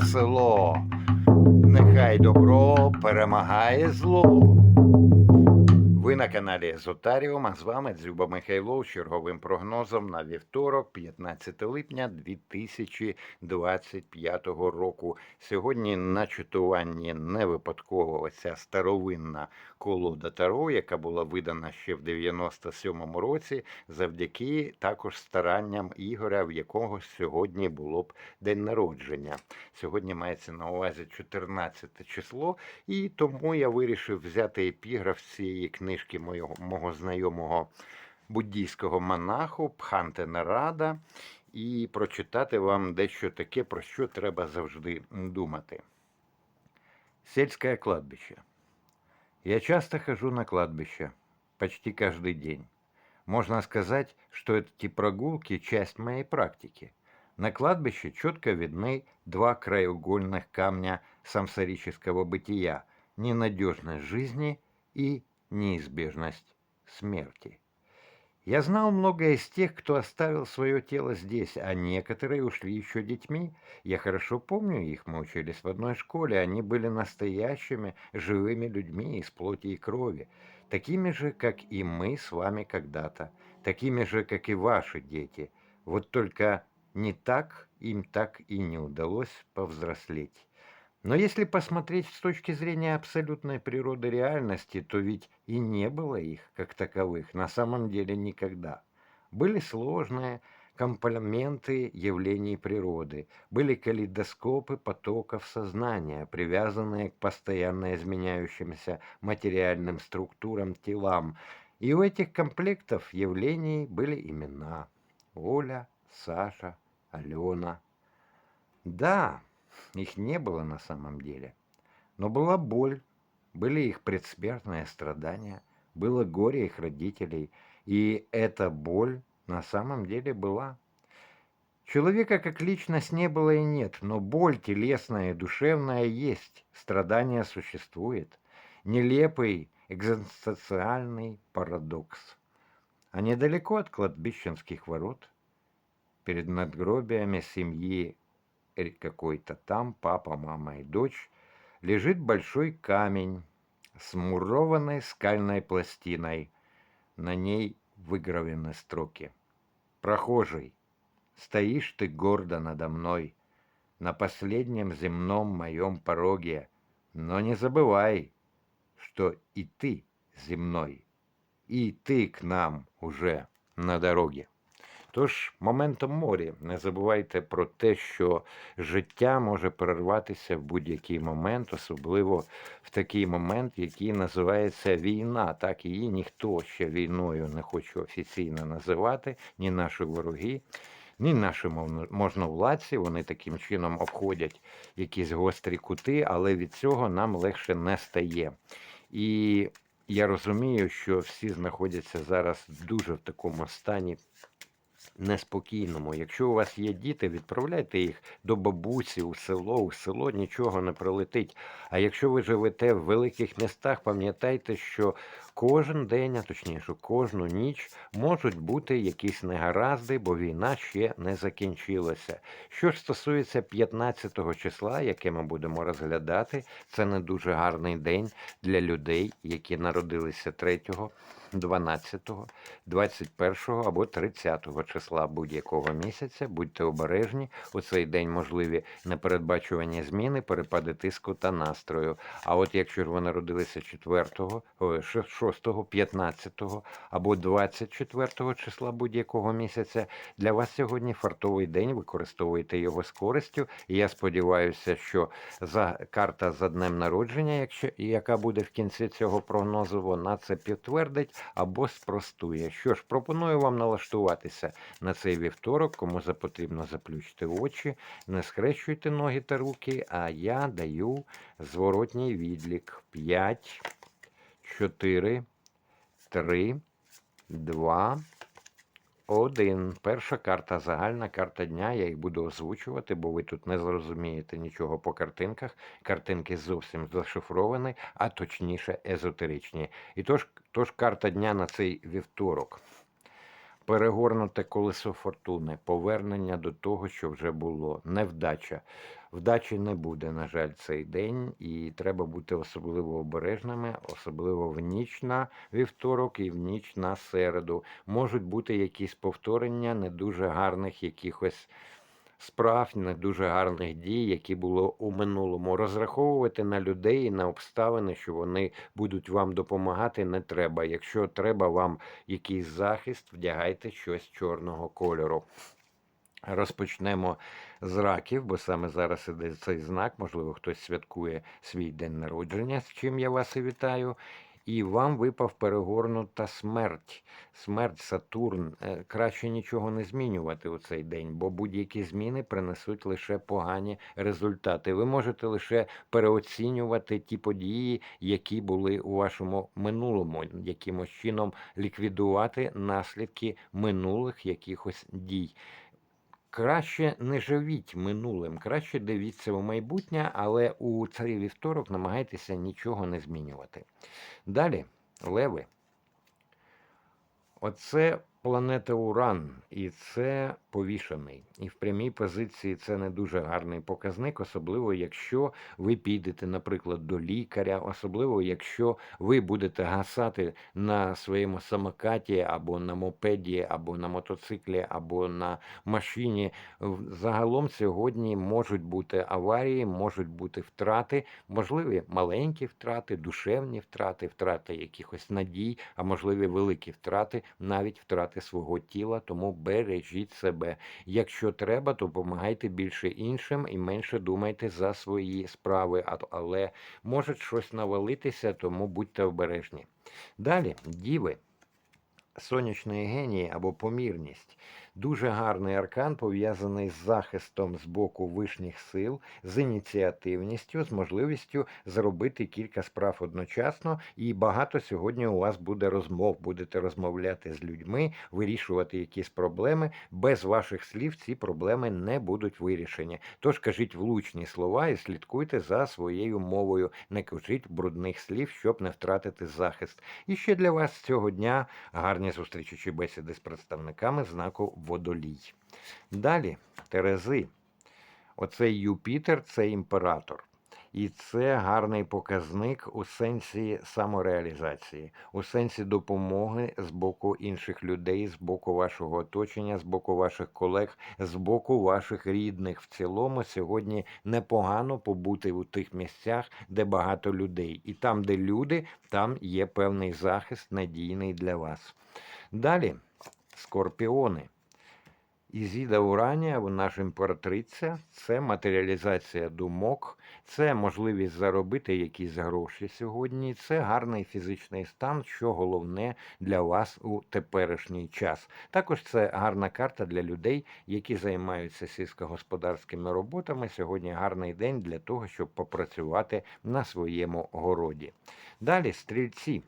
село. Нехай добро перемагає зло. На каналі Езотаріум, а з вами Дзюба Михайлов з черговим прогнозом на вівторок, 15 липня 2025 року. Сьогодні на читуванні не випадково оця старовинна колода Таро, яка була видана ще в 97-му році, завдяки також старанням Ігоря, в якого сьогодні було б день народження. Сьогодні мається на увазі 14 число, і тому я вирішив взяти епіграф цієї книжки мого, мого знайомого буддійського монаху Пханте Нарада і прочитати вам дещо таке, про що треба завжди думати. Сельское кладбище. Я часто хожу на кладбище, почти каждый день. Можно сказать, что эти прогулки – часть моей практики. На кладбище четко видны два краеугольных камня самсарического бытия – ненадежность жизни и неизбежность смерти. Я знал много из тех, кто оставил свое тело здесь, а некоторые ушли еще детьми. Я хорошо помню их, мы учились в одной школе, они были настоящими, живыми людьми из плоти и крови, такими же, как и мы с вами когда-то, такими же, как и ваши дети. Вот только не так им так и не удалось повзрослеть. Но если посмотреть с точки зрения абсолютной природы реальности, то ведь и не было их, как таковых, на самом деле никогда. Были сложные компоненты явлений природы, были калейдоскопы потоков сознания, привязанные к постоянно изменяющимся материальным структурам телам, и у этих комплектов явлений были имена Оля, Саша, Алена. Да, их не было на самом деле. Но была боль, были их предсмертные страдания, было горе их родителей, и эта боль на самом деле была. Человека как личность не было и нет, но боль телесная и душевная есть, страдание существует. Нелепый экзистенциальный парадокс. А недалеко от кладбищенских ворот, перед надгробиями семьи какой-то там, папа, мама и дочь, лежит большой камень с мурованной скальной пластиной. На ней выгравлены строки. «Прохожий, стоишь ты гордо надо мной на последнем земном моем пороге, но не забывай, что и ты земной, и ты к нам уже на дороге». Тож, моментом морі, не забувайте про те, що життя може перерватися в будь-який момент, особливо в такий момент, який називається війна. Так її ніхто ще війною не хоче офіційно називати, ні наші вороги. Ні наші можновладці, вони таким чином обходять якісь гострі кути, але від цього нам легше не стає. І я розумію, що всі знаходяться зараз дуже в такому стані неспокійному. Якщо у вас є діти, відправляйте їх до бабусі у село, у село нічого не пролетить. А якщо ви живете в великих містах, пам'ятайте, що кожен день, а точніше, кожну ніч можуть бути якісь негаразди, бо війна ще не закінчилася. Що ж стосується 15 числа, яке ми будемо розглядати, це не дуже гарний день для людей, які народилися 3 12, 21 або 30 числа будь-якого місяця. Будьте обережні. У цей день можливі непередбачувані зміни, перепади тиску та настрою. А от якщо ж ви народилися 4, ой, 6, 15 або 24 числа будь-якого місяця, для вас сьогодні фартовий день. Використовуйте його з користю. І я сподіваюся, що за карта за днем народження, якщо яка буде в кінці цього прогнозу, вона це підтвердить або спростує. Що ж, пропоную вам налаштуватися на цей вівторок, кому потрібно заплющити очі, не схрещуйте ноги та руки, а я даю зворотній відлік 5, 4, 3, 2, один. Перша карта загальна карта дня. Я їх буду озвучувати, бо ви тут не зрозумієте нічого по картинках. Картинки зовсім зашифровані, а точніше езотеричні. І тож, тож карта дня на цей вівторок. Перегорнуте колесо фортуни, повернення до того, що вже було, невдача. Вдачі не буде, на жаль, цей день, і треба бути особливо обережними, особливо в ніч на вівторок і в ніч на середу. Можуть бути якісь повторення не дуже гарних якихось справ, не дуже гарних дій, які було у минулому. Розраховувати на людей і на обставини, що вони будуть вам допомагати, не треба. Якщо треба вам якийсь захист, вдягайте щось чорного кольору. Розпочнемо з раків, бо саме зараз іде цей знак. Можливо, хтось святкує свій день народження, з чим я вас і вітаю. І вам випав перегорнута смерть. Смерть Сатурн. Е, Краще нічого не змінювати у цей день, бо будь-які зміни принесуть лише погані результати. Ви можете лише переоцінювати ті події, які були у вашому минулому, якимось чином ліквідувати наслідки минулих якихось дій. Краще не живіть минулим, краще дивіться у майбутнє, але у цей вівторок намагайтеся нічого не змінювати. Далі, леви. Оце планета Уран, і це повішений. І в прямій позиції це не дуже гарний показник, особливо якщо ви підете, наприклад, до лікаря, особливо якщо ви будете гасати на своєму самокаті або на мопеді, або на мотоциклі, або на машині. Загалом сьогодні можуть бути аварії, можуть бути втрати, можливі маленькі втрати, душевні втрати, втрати якихось надій, а можливі великі втрати, навіть втрати свого тіла. Тому бережіть себе. Якщо треба, допомагайте більше іншим і менше думайте за свої справи. Але може щось навалитися, тому будьте обережні. Далі, діви. Сонячний геній або помірність. Дуже гарний аркан пов'язаний з захистом з боку вишніх сил, з ініціативністю, з можливістю зробити кілька справ одночасно. І багато сьогодні у вас буде розмов. Будете розмовляти з людьми, вирішувати якісь проблеми. Без ваших слів ці проблеми не будуть вирішені. Тож кажіть влучні слова і слідкуйте за своєю мовою. Не кажіть брудних слів, щоб не втратити захист. І ще для вас цього дня гарні зустрічі чи бесіди з представниками знаку водолій. Далі, Терези. Оцей Юпітер це імператор. І це гарний показник у сенсі самореалізації, у сенсі допомоги з боку інших людей, з боку вашого оточення, з боку ваших колег, з боку ваших рідних. В цілому сьогодні непогано побути у тих місцях, де багато людей. І там, де люди, там є певний захист надійний для вас. Далі скорпіони. Ізіда Уранія, наша імператриця, це матеріалізація думок, це можливість заробити якісь гроші сьогодні, це гарний фізичний стан, що головне для вас у теперішній час. Також це гарна карта для людей, які займаються сільськогосподарськими роботами. Сьогодні гарний день для того, щоб попрацювати на своєму городі. Далі стрільці.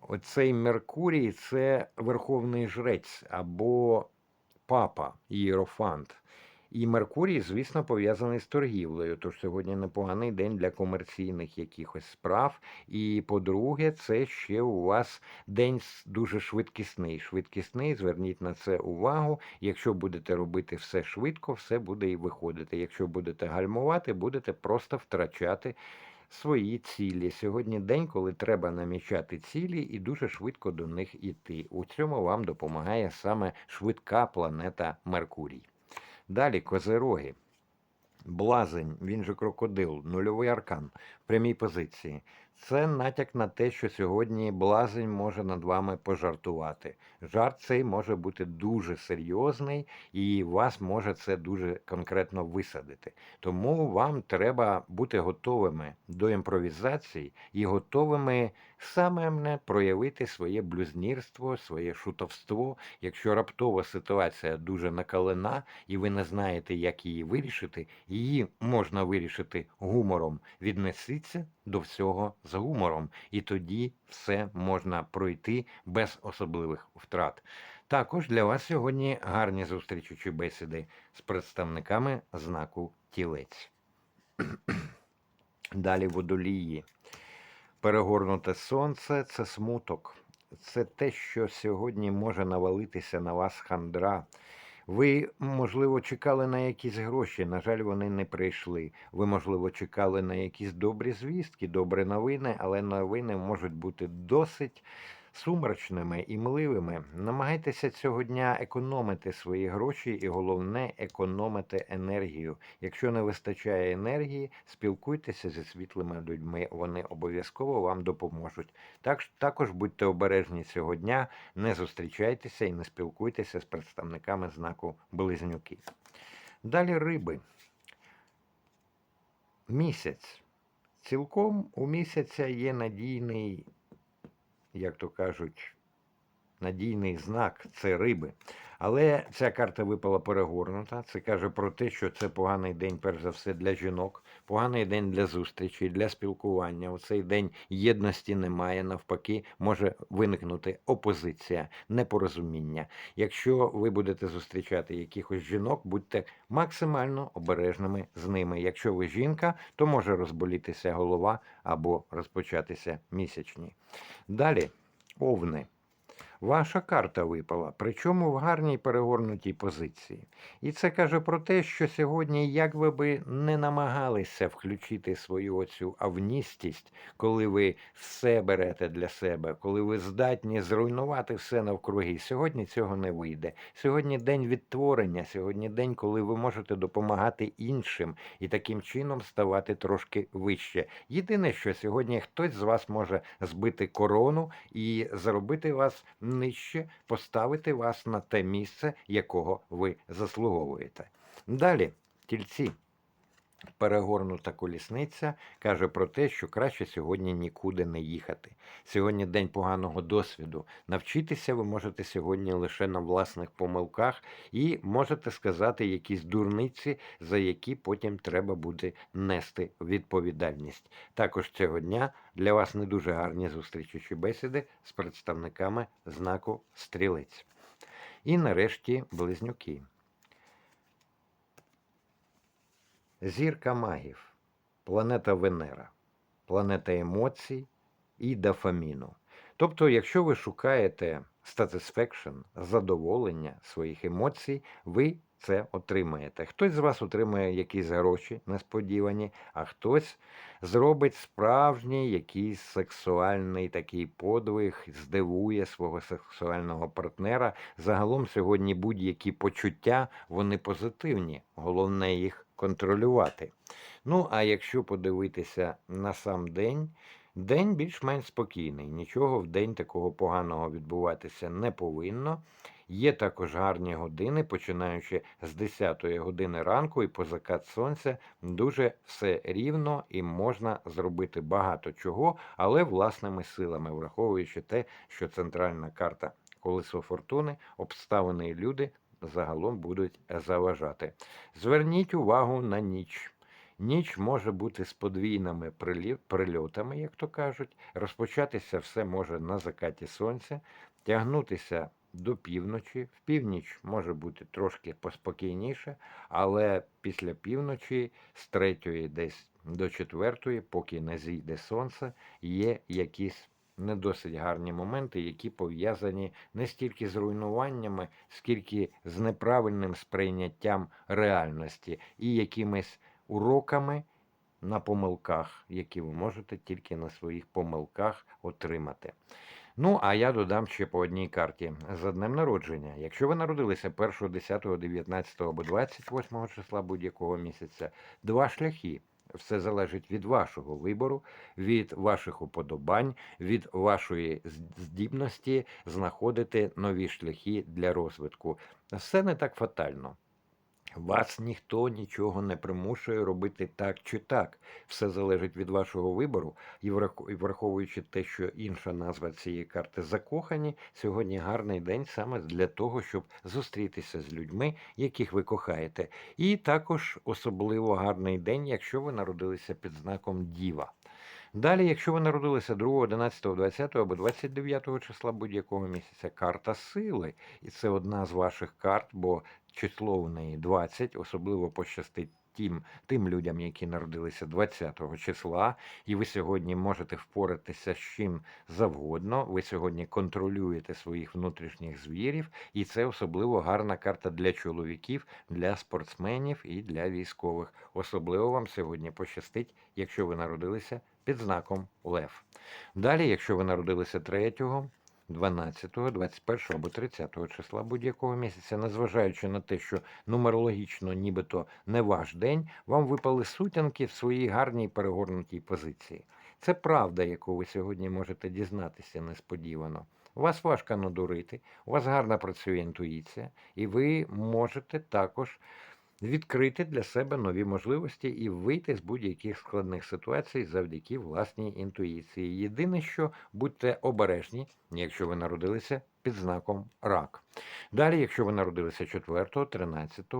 Оцей Меркурій це верховний жрець або папа, ієрофант. І Меркурій, звісно, пов'язаний з торгівлею. Тож сьогодні непоганий день для комерційних якихось справ. І по-друге, це ще у вас день дуже швидкісний. Швидкісний, зверніть на це увагу. Якщо будете робити все швидко, все буде і виходити. Якщо будете гальмувати, будете просто втрачати свої цілі. Сьогодні день, коли треба намічати цілі і дуже швидко до них іти. У цьому вам допомагає саме швидка планета Меркурій. Далі козероги. Блазень, він же крокодил, нульовий аркан, в прямій позиції. Це натяк на те, що сьогодні блазень може над вами пожартувати. Жарт цей може бути дуже серйозний, і вас може це дуже конкретно висадити. Тому вам треба бути готовими до імпровізації і готовими саме не проявити своє блюзнірство, своє шутовство. Якщо раптова ситуація дуже накалена, і ви не знаєте, як її вирішити, її можна вирішити гумором. Віднесіться до всього з гумором, і тоді все можна пройти без особливих втрат. Також для вас сьогодні гарні зустрічі чи бесіди з представниками знаку тілець. Далі водолії. Перегорнуте сонце це смуток. Це те, що сьогодні може навалитися на вас хандра. Ви, можливо, чекали на якісь гроші, на жаль, вони не прийшли. Ви, можливо, чекали на якісь добрі звістки, добрі новини, але новини можуть бути досить сумрачними і мливими. Намагайтеся цього дня економити свої гроші і головне економити енергію. Якщо не вистачає енергії, спілкуйтеся зі світлими людьми. Вони обов'язково вам допоможуть. Так, також будьте обережні цього дня, не зустрічайтеся і не спілкуйтеся з представниками знаку Близнюки. Далі риби. Місяць. Цілком у місяця є надійний, як то кажуть, надійний знак це риби. Але ця карта випала перегорнута. Це каже про те, що це поганий день, перш за все, для жінок, поганий день для зустрічі, для спілкування. У цей день єдності немає. Навпаки, може виникнути опозиція, непорозуміння. Якщо ви будете зустрічати якихось жінок, будьте максимально обережними з ними. Якщо ви жінка, то може розболітися голова або розпочатися місячні. Далі, овни. Ваша карта випала, причому в гарній перегорнутій позиції. І це каже про те, що сьогодні, як ви би не намагалися включити свою оцю авністість, коли ви все берете для себе, коли ви здатні зруйнувати все навкруги, сьогодні цього не вийде. Сьогодні день відтворення, сьогодні день, коли ви можете допомагати іншим і таким чином ставати трошки вище. Єдине, що сьогодні хтось з вас може збити корону і зробити вас нижче, поставити вас на те місце, якого ви заслуговуєте. Далі, тільці. Перегорнута колісниця каже про те, що краще сьогодні нікуди не їхати. Сьогодні день поганого досвіду. Навчитися ви можете сьогодні лише на власних помилках і можете сказати якісь дурниці, за які потім треба буде нести відповідальність. Також цього дня для вас не дуже гарні зустрічі чи бесіди з представниками знаку стрілець. І нарешті близнюки. Зірка магів, планета Венера, планета емоцій і дофаміну. Тобто, якщо ви шукаєте satisfaction, задоволення своїх емоцій, ви це отримаєте. Хтось з вас отримає якісь гроші несподівані, а хтось зробить справжній якийсь сексуальний такий подвиг, здивує свого сексуального партнера. Загалом сьогодні будь-які почуття вони позитивні. Головне їх контролювати. Ну, а якщо подивитися на сам день, день більш-менш спокійний. Нічого в день такого поганого відбуватися не повинно. Є також гарні години, починаючи з 10 години ранку і по закат сонця, дуже все рівно і можна зробити багато чого, але власними силами, враховуючи те, що центральна карта колесо фортуни, обставини і люди загалом будуть заважати. Зверніть увагу на ніч. Ніч може бути з подвійними прильотами, як то кажуть. Розпочатися все може на закаті сонця, тягнутися до півночі. В північ може бути трошки поспокійніше, але після півночі, з третьої десь до четвертої, поки не зійде сонце, є якісь не досить гарні моменти, які пов'язані не стільки з руйнуваннями, скільки з неправильним сприйняттям реальності і якимись уроками на помилках, які ви можете тільки на своїх помилках отримати. Ну, а я додам ще по одній карті за днем народження. Якщо ви народилися 1, 10, 19 або 28 числа будь-якого місяця, два шляхи. Все залежить від вашого вибору, від ваших уподобань, від вашої здібності знаходити нові шляхи для розвитку. Все не так фатально. Вас ніхто нічого не примушує робити так чи так. Все залежить від вашого вибору. І врах- враховуючи те, що інша назва цієї карти закохані, сьогодні гарний день саме для того, щоб зустрітися з людьми, яких ви кохаєте. І також особливо гарний день, якщо ви народилися під знаком Діва. Далі, якщо ви народилися 2, 11, 20 або 29 числа будь-якого місяця, карта сили. І це одна з ваших карт, бо число в неї 20, особливо пощастить тим, тим людям, які народилися 20-го числа, і ви сьогодні можете впоратися з чим завгодно. Ви сьогодні контролюєте своїх внутрішніх звірів, і це особливо гарна карта для чоловіків, для спортсменів і для військових. Особливо вам сьогодні пощастить, якщо ви народилися під знаком Лев. Далі, якщо ви народилися 3, 12, 21 або 30 числа будь-якого місяця, незважаючи на те, що нумерологічно нібито не ваш день, вам випали сутінки в своїй гарній перегорнутій позиції. Це правда, яку ви сьогодні можете дізнатися несподівано. Вас важко надурити, у вас гарно працює інтуїція, і ви можете також відкрити для себе нові можливості і вийти з будь-яких складних ситуацій завдяки власній інтуїції. Єдине, що будьте обережні, якщо ви народилися під знаком рак. Далі, якщо ви народилися 4, 13,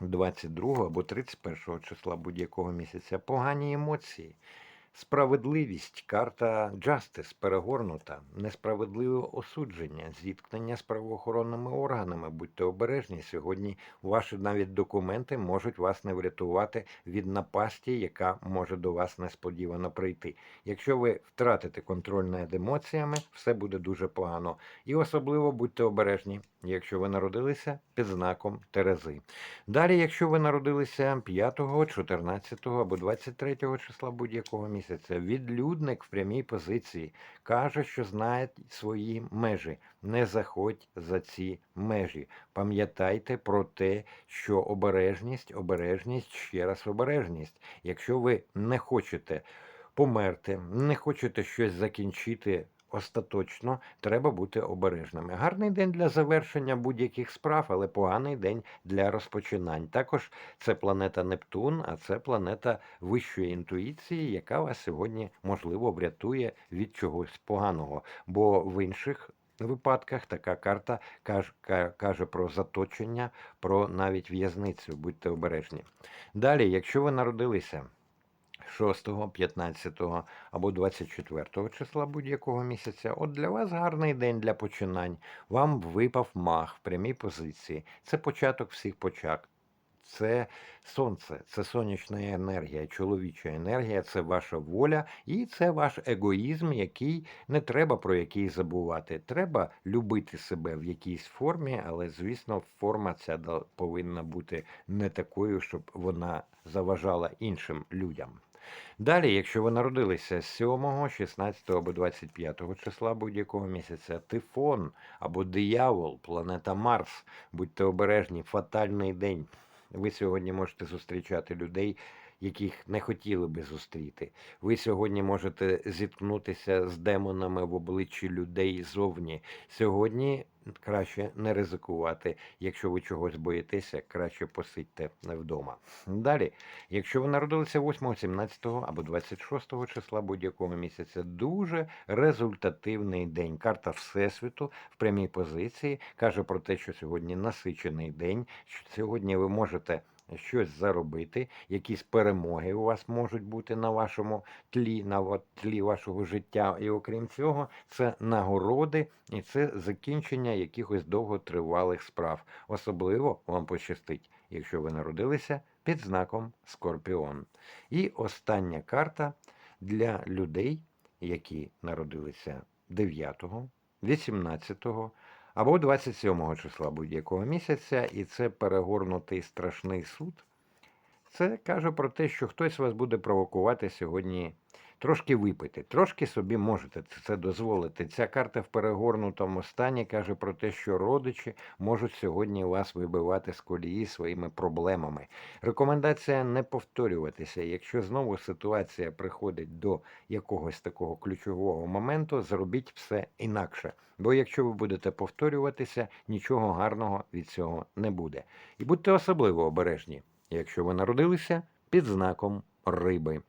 22 або 31 числа будь-якого місяця, погані емоції. Справедливість, карта Justice перегорнута, несправедливе осудження, зіткнення з правоохоронними органами. Будьте обережні. Сьогодні ваші навіть документи можуть вас не врятувати від напасті, яка може до вас несподівано прийти. Якщо ви втратите контроль над емоціями, все буде дуже погано. І особливо будьте обережні, якщо ви народилися під знаком Терези. Далі, якщо ви народилися 5, 14 або 23 числа будь-якого місяця, відлюдник в прямій позиції каже, що знає свої межі. Не заходь за ці межі. Пам'ятайте про те, що обережність, обережність, ще раз обережність. Якщо ви не хочете померти, не хочете щось закінчити. Остаточно треба бути обережними. Гарний день для завершення будь-яких справ, але поганий день для розпочинань. Також це планета Нептун, а це планета вищої інтуїції, яка вас сьогодні можливо врятує від чогось поганого. Бо в інших випадках така карта каже, про заточення, про навіть в'язницю. Будьте обережні. Далі, якщо ви народилися. 6, 15 або 24 числа будь-якого місяця. От для вас гарний день для починань. Вам випав маг в прямій позиції. Це початок всіх почат. Це сонце, це сонячна енергія, чоловіча енергія, це ваша воля і це ваш егоїзм, який не треба про який забувати. Треба любити себе в якійсь формі, але звісно, форма ця повинна бути не такою, щоб вона заважала іншим людям. Далі, якщо ви народилися з 7, 16 або 25 числа будь-якого місяця, тифон або диявол, планета Марс, будьте обережні, фатальний день. Ви сьогодні можете зустрічати людей, яких не хотіли би зустріти. Ви сьогодні можете зіткнутися з демонами в обличчі людей зовні. Сьогодні краще не ризикувати. Якщо ви чогось боїтеся, краще посидьте вдома. Далі, якщо ви народилися 8, 17 або 26 числа будь-якого місяця, дуже результативний день. Карта Всесвіту в прямій позиції каже про те, що сьогодні насичений день, що сьогодні ви можете щось заробити, якісь перемоги у вас можуть бути на вашому тлі, на тлі вашого життя. І окрім цього, це нагороди і це закінчення якихось довготривалих справ. Особливо вам пощастить, якщо ви народилися під знаком Скорпіон. І остання карта для людей, які народилися 9, 18 або 27 числа будь-якого місяця, і це перегорнутий страшний суд. Це каже про те, що хтось вас буде провокувати сьогодні трошки випити, трошки собі можете це дозволити. Ця карта в перегорнутому стані каже про те, що родичі можуть сьогодні вас вибивати з колії своїми проблемами. Рекомендація не повторюватися. Якщо знову ситуація приходить до якогось такого ключового моменту, зробіть все інакше. Бо якщо ви будете повторюватися, нічого гарного від цього не буде. І будьте особливо обережні, якщо ви народилися під знаком риби.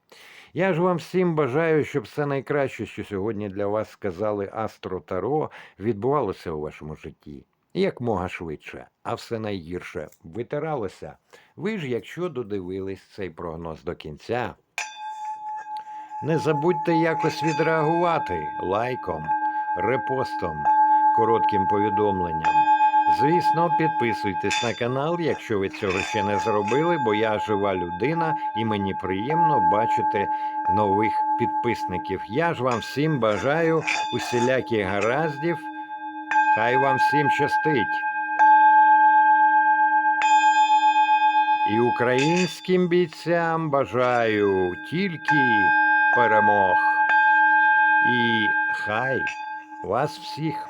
Я ж вам всім бажаю, щоб все найкраще, що сьогодні для вас сказали Астро Таро, відбувалося у вашому житті. Якмога швидше, а все найгірше витиралося. Ви ж, якщо додивились цей прогноз до кінця, не забудьте якось відреагувати лайком, репостом, коротким повідомленням. Звісно, підписуйтесь на канал, якщо ви цього ще не зробили, бо я жива людина і мені приємно бачити нових підписників. Я ж вам всім бажаю усіляких гараздів. Хай вам всім щастить. І українським бійцям бажаю тільки перемог. І хай вас всіх